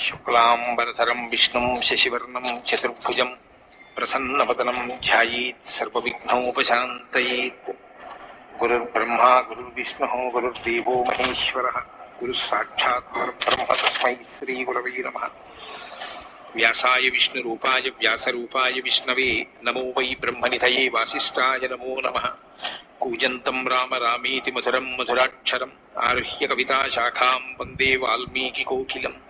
शुक्लाम्बरधरं, विष्णु, शशिवर्ण, चतुर्भुज प्रसन्न पतनम ध्यानोपात गुरुर्ब्रह्मा, गुरुर्विष्णुः, गुरुर्देवो महेश्वरः, गुरुस्साक्षात् तस्म तस्मै श्रीगुरवै नमः। व्यासाय विष्णु व्यासरूपाय विष्णवे, नमो वै ब्रह्म निध वासीय नमो नम। कूजन्तं राम रामीति मधुरं मधुराक्षरम्, आरुह्य वंदे वंदे वाल्मीकिकोकिलम्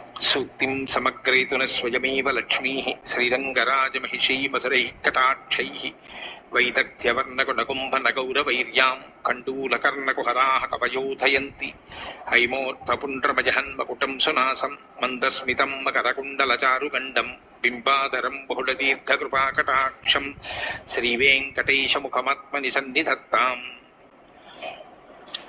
సూక్తిం సమగ్రయితున స్వయమేవ లక్ష్మీ శ్రీరంగరాజమహిషీ మధురైः కటాక్షైः వైదగ్ధ్యవర్ణకునకుంభనగౌరవైర్యాం కండూలకర్ణకుహరాः కవయోధయంతి హైమోర్ధపుండ్రమజహన్మకుటం సునాసం మందస్మితం మకరకుండలచారుగండం బింబాదరం బహుళదీర్ఘకృపాకటాక్షం శ్రీవేంకటేశముఖమాత్మని సన్నిధత్తాం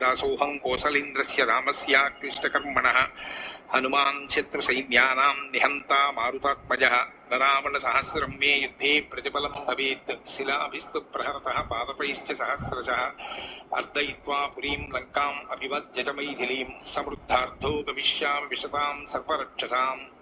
दासोहं कोसलेन्द्रस्य रामस्य रामस्याक्लिष्टकर्मणः। हनुमान् शत्रुसैन्यानां निहन्ता मारुतात्मजः। नरावणसहस्रं मे युद्धे प्रतिफलं भवेत्। शिलाभिस्तु प्रहरतः पादपैश्च सहस्रशः। अर्दयित्वा पुरीं लङ्काम् अभिवज्जटमैथिलीं समृद्धार्थो गमिष्यामि विशतां सर्वरक्षसाम्।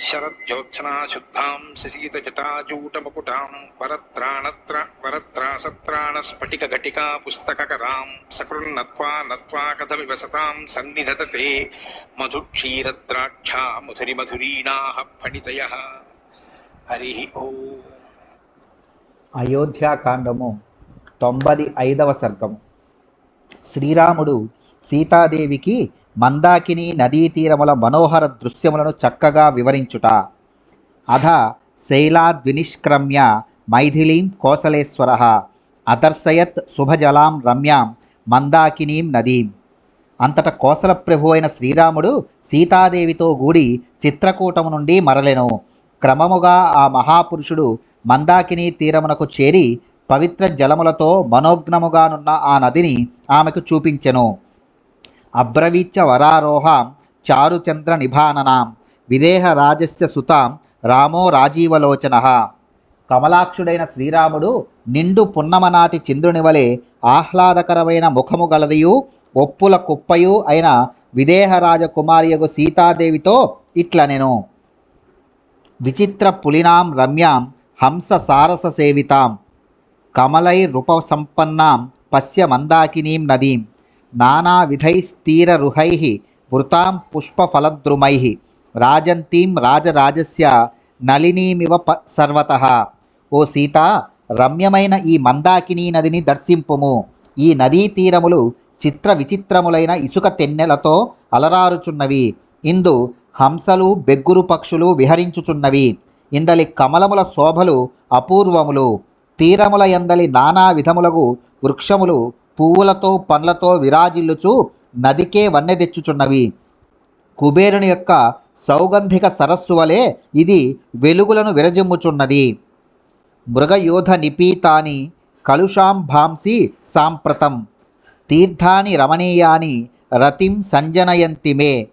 శరజ్యోత్సనా శుద్ధాం శశీతజటాజూటమకుటాం వరత్రాణత్ర ఘటికా పుస్తకరాం సకృన్నత్వా నత్వా కథమివ సతాం సన్నిధతతే మధుక్షీరద్రాక్షా మధురిమధురీణాః ఫణితయ హరి ఓ అయోధ్యాకాండము తొంభై ఐదవ సర్గము. శ్రీరాముడు సీతాదేవికి మందాకిని నదీ తీరముల మనోహర దృశ్యములను చక్కగా వివరించుట. అధ శైలాద్వినిష్క్రమ్య మైథిలీం కోసలేశ్వర అదర్శయత్ శుభజలాం రమ్యాం మందాకినీం నదీం. అంతట కోసల ప్రభు అయిన శ్రీరాముడు సీతాదేవితో గూడి చిత్రకూటము నుండి మరలెను. క్రమముగా ఆ మహాపురుషుడు మందాకిని తీరమునకు చేరి పవిత్ర జలములతో మనోజ్ఞముగానున్న ఆ నదిని ఆమెకు చూపించెను. అబ్రవీచ్చ వరారోహాం చారుచంద్ర నిభాననాం విదేహరాజస్య సుతాం రామో రాజీవలోచన. కమలాక్షుడైన శ్రీరాముడు నిండు పున్నమనాటి చంద్రుని వలె ఆహ్లాదకరమైన ముఖము గలదియు ఒప్పుల కుప్పయు అయిన విదేహరాజ కుమారియగు సీతాదేవితో ఇట్లనెను. విచిత్ర పులినాం రమ్యాం హంస సారస సేవితాం. కమలై సంపన్నాం పశ్య మందాకినీం నదీం. నానావిధైస్తీరరుహై వృతాం పుష్పఫలద్రుమై రాజంతీం రాజరాజస్య నళినీమివ ప సర్వత ఓ సీత రమ్యమైన ఈ మందాకినీ నదిని దర్శింపుము. ఈ నదీ తీరములు చిత్ర విచిత్రములైన ఇసుక తెన్నెలతో అలరారుచున్నవి. ఇందు హంసలు బెగ్గురు పక్షులు విహరించుచున్నవి. ఇందలి కమలముల శోభలు అపూర్వములు. తీరముల ఎందలి నానా విధములకు వృక్షములు పువ్వులతో పండ్లతో విరాజిల్లుచు నదికే వన్నె తెచ్చుచున్నవి. కుబేరుని యొక్క సౌగంధిక సరస్సు వలె ఇది వెలుగులను విరజిమ్ముచున్నది. మృగయోధ నిపీతాని కలుషాం భాంసి సాంప్రతం. తీర్థాని రమణీయాని రతిం సంజనయంతిమే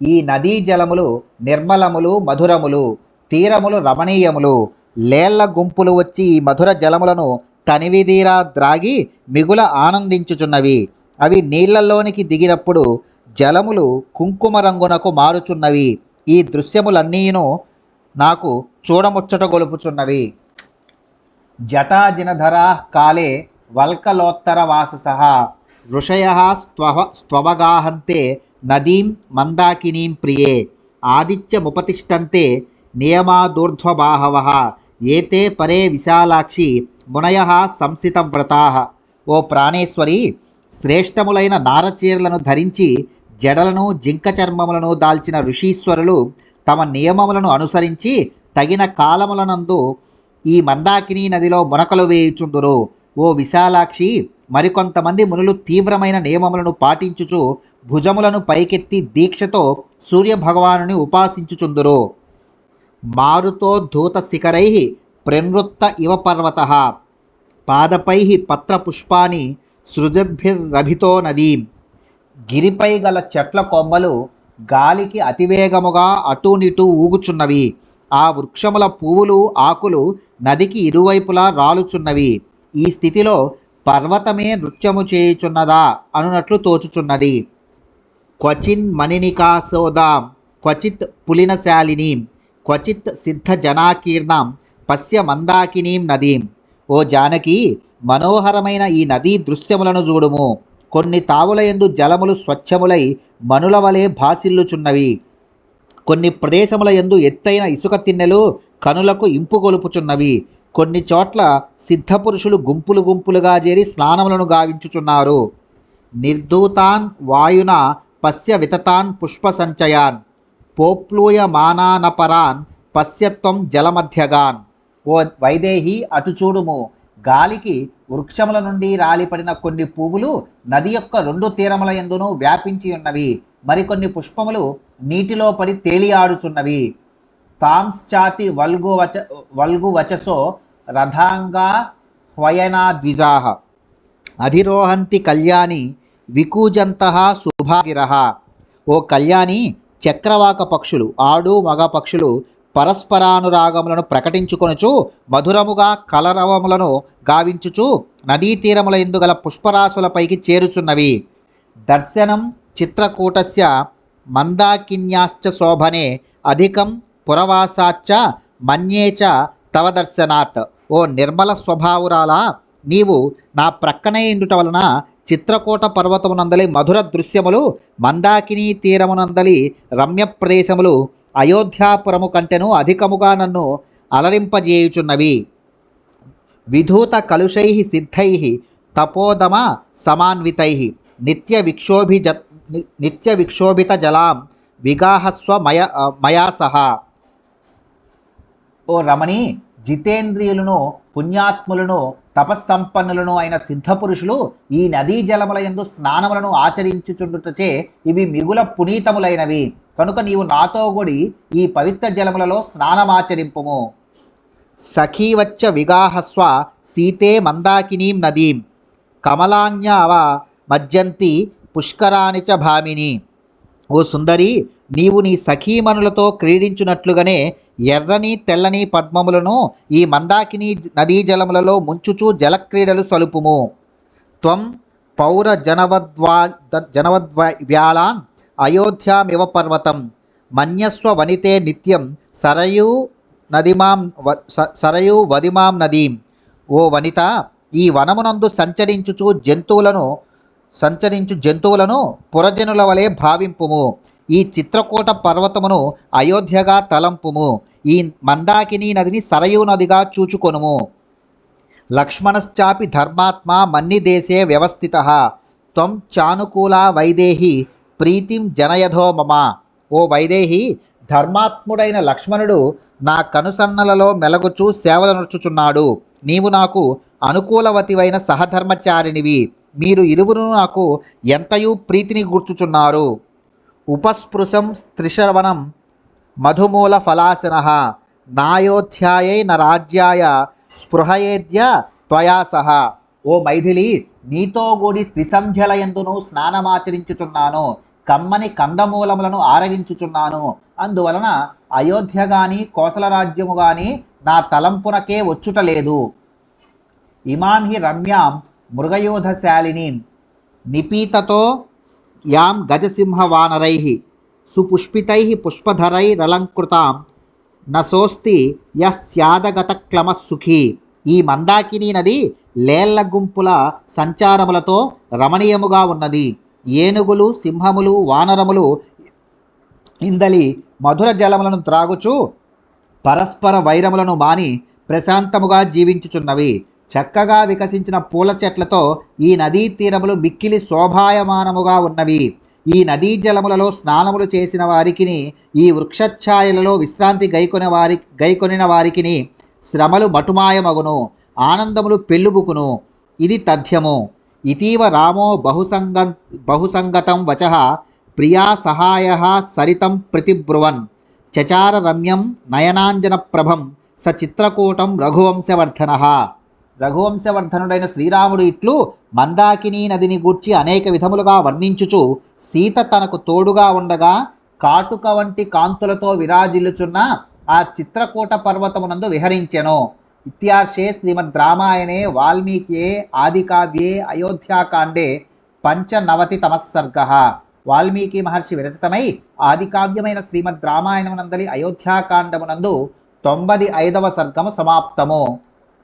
ఈ నదీ జలములు నిర్మలములు మధురములు తీరములు రమణీయములు. లేళ్ళ గుంపులు వచ్చి ఈ మధుర జలములను తనివిదీరా ద్రాగి మిగుల ఆనందించుచున్నవి. అవి నీళ్ళలోనికి దిగినప్పుడు జలములు కుంకుమ రంగునకు మారుచున్నవి. ఈ దృశ్యములన్నీను నాకు చూడముచ్చట గొలుపుచున్నవి. జటాజినధరా కాలే వల్కలోత్తర వాసస. ఋషయ స్త్వవ స్త్వవగాహంతే నదీం మందాకినీం ప్రియే. ఆదిత్యముపతిష్టంతే నియమాదూర్ధ్వబాహవ. ఏతే పరే విశాలాక్షి మునయ సంసిత వ్రతా. ఓ ప్రాణేశ్వరి శ్రేష్టములైన నారచీరలను ధరించి జడలను జింక చర్మములను దాల్చిన ఋషీశ్వరులు తమ నియమములను అనుసరించి తగిన కాలములనందు ఈ మందాకిని నదిలో మునకలు వేయుచుందురు ఓ విశాలాక్షి మరికొంతమంది మునులు తీవ్రమైన నియమములను పాటించుచు భుజములను పైకెత్తి దీక్షతో సూర్యభగవానుని ఉపాసించుచుందురు మారుతో ధూత శిఖరై ప్రనృత్త ఇవ పర్వత. పాదపై పత్రపుష్పాని సృజద్భిర్రభితో నదీం. గిరిపై గల చెట్ల కొమ్మలు గాలికి అతివేగముగా అటూనిటూ ఊగుచున్నవి. ఆ వృక్షముల పువ్వులు ఆకులు నదికి ఇరువైపులా రాలుచున్నవి. ఈ స్థితిలో పర్వతమే నృత్యము చేయుచున్నదా అనునట్లు తోచుచున్నది. క్వచిన్ మణినికాసోదాం. క్వచిత్ పులినశాలిని. క్వచిత్ సిద్ధ జనాకీర్ణం పశ్య మందాకినీం నదీం. ఓ జానకి మనోహరమైన ఈ నదీ దృశ్యములను చూడుము. కొన్ని తావులయందు జలములు స్వచ్ఛములై మనుల వలె భాసిల్లుచున్నవి. కొన్ని ప్రదేశముల యందు ఎత్తైన ఇసుక తిన్నెలు కనులకు ఇంపు కొలుపుచున్నవి. కొన్ని చోట్ల సిద్ధపురుషులు గుంపులు గుంపులుగా చేరి స్నానములను గావించుచున్నారు. నిర్దూతాన్ వాయున పశ్య వితతాన్ పుష్ప సంచయాన్. పోప్లూయమానానపరాన్ పశ్యత్వం జలమధ్యగాన్. ఓ వైదేహి అటు చూడుము. గాలికి వృక్షముల నుండి రాలిపడిన కొన్ని పువ్వులు నది యొక్క రెండు తీరముల ఎందును వ్యాపించి ఉన్నవి. మరికొన్ని పుష్పములు నీటిలో పడి తేలియాడుచున్నవి. తాంశ్చాతి వల్గు వచ వల్గు వచసో రథాంగా హ్వయనా ద్విజాహ అధిరోహంతి కళ్యాణి వికూజంత శుభాగిరహ. ఓ కళ్యాణి చక్రవాక పక్షులు ఆడు మగ పక్షులు పరస్పరానురాగములను ప్రకటించుకొనుచు మధురముగా కలరవములను గావించుచు నదీ తీరముల ఎందు గల పుష్పరాశులపైకి చేరుచున్నవి. దర్శనం చిత్రకూటస్య మందాకిన్యాశ్చ శోభనే అధికం పురవాసాచ్చ మన్యేచ తవ దర్శనాత్. ఓ నిర్మల స్వభావురాలా నీవు నా ప్రక్కనే ఇండుట వలన చిత్రకూట పర్వతమునందలి మధుర దృశ్యములు మందాకిని తీరమునందలి రమ్య ప్రదేశములు అయోధ్యాపురము కంటెను అధికముగా నన్ను అలరింపజేయుచున్నవి. విధూత కలుషై సిద్ధై తపోదమ సమాన్వితై నిత్య విక్షోభిజ నిత్య విక్షోభిత జలాం విగాహస్వ మయ మయా సహా ఓ రమణి జితేంద్రియులను పుణ్యాత్ములను తపస్సంపన్నులను అయిన సిద్ధపురుషులు ఈ నదీ జలముల యందు స్నానములను ఆచరించుచుండుటచే ఇవి మిగుల పునీతములైనవి. కనుక నీవు నాతో కూడి ఈ పవిత్ర జలములలో స్నానమాచరింపుము. సఖీవచ్చ విగాహస్వ సీతే మందాకినీం నదీం. కమలాన్యావ మజ్జంతి పుష్కరాణి చ భామిని. ఓ సుందరి నీవు నీ సఖీమణులతో క్రీడించున్నట్లుగానే ఎర్రని తెల్లని పద్మములను ఈ మందాకిని నదీ జలములలో ముంచుచూ జలక్రీడలు సలుపుము. త్వం పౌర జనవద్వా జనవద్వ్యాలాన్ అయోధ్యామివ పర్వతం. మన్యస్వ వనితే నిత్యం సరయూ నదిమాం స- సరయూ వదిమాం నదీం. ఓ వనిత ఈ వనమునందు సంచరించుచు జంతువులను సంచరించు జంతువులను పురజనుల వలె భావింపుము. ఈ చిత్రకూట పర్వతమును అయోధ్యగా తలంపుము. ఈ మందాకిని నదిని సరయూ నదిగా చూచుకొనుము. లక్ష్మణశ్చాపి ధర్మాత్మా మన్నిదేశే వ్యవస్థిత. త్వం చానుకూల వైదేహి ప్రీతిం జనయధో మమ. ఓ వైదేహి ధర్మాత్ముడైన లక్ష్మణుడు నా కనుసన్నలలో మెలగుచూ సేవలనుచుచున్నాడు నీవు నాకు అనుకూలవతివైన సహధర్మచారినివి. మీరు ఇరువురు నాకు ఎంతయూ ప్రీతిని గూర్చుచున్నారు? ఉపస్పృశం స్త్రిశవనం మధుమూల ఫలాసన నాయోధ్యాయై న రాజ్యాయ స్పృహయేద్య త్వయా సహ. ఓ మైథిలి నీతో కూడి త్రిసంధ్యలయందును స్నానమాచరించుచున్నాను. కమ్మని కందమూలములను ఆరగించుచున్నాను. అందువలన అయోధ్య గాని కోసల రాజ్యము గాని నా తలంపునకే వచ్చుటలేదు. ఇమాం హి రమ్యాం మృగయోధశాలినీం నిపీతతో యాం గజసింహవానరై సుపుష్పితై పుష్పధరైరలంకృతాం నసోస్తి యస్యాదగతక్లమ సుఖీ. ఈ మందాకిని నది లేళ్ళ గుంపుల సంచారములతో రమణీయముగా ఉన్నది. ఏనుగులు సింహములు వానరములు ఇందలి మధుర జలములను త్రాగుచు పరస్పర వైరములను మాని ప్రశాంతముగా జీవించుచున్నవి. చక్కగా వికసించిన పూల చెట్లతో ఈ నదీ తీరములు మిక్కిలి శోభాయమానముగా ఉన్నవి. ఈ నదీ జలములలో స్నానములు చేసిన వారికిని ఈ వృక్షఛాయలలో విశ్రాంతి గైకొనే వారి గైకొనిన వారికిని శ్రమలు మటుమాయమగును ఆనందములు పెళ్ళుబుకును ఇది తథ్యము. ఇతీవ రామో బహుసంగ బహుసంగతం వచ ప్రియా సహాయ సరితం ప్రతిబ్రువన్. చచార రమ్యం నయనాంజన ప్రభం స చిత్రకూటం రఘువంశవర్ధన. రఘువంశవర్ధనుడైన శ్రీరాముడు ఇట్లు మందాకిని నదిని గూర్చి అనేక విధములుగా వర్ణించుచు సీత తనకు తోడుగా ఉండగా కాటుక వంటి కాంతులతో విరాజిల్లుచున్న ఆ చిత్రకూట పర్వతమునందు విహరించెను. ఇత్యార్షే శ్రీమద్ రామాయణే వాల్మీకియే ఆదికావ్యే అయోధ్యాకాండే పంచనవతి తమస్సర్గ. వాల్మీకి మహర్షి విరచితమై ఆదికావ్యమైన శ్రీమద్ రామాయణమునందలి అయోధ్యాకాండమునందు తొంభది ఐదవ సర్గము సమాప్తము.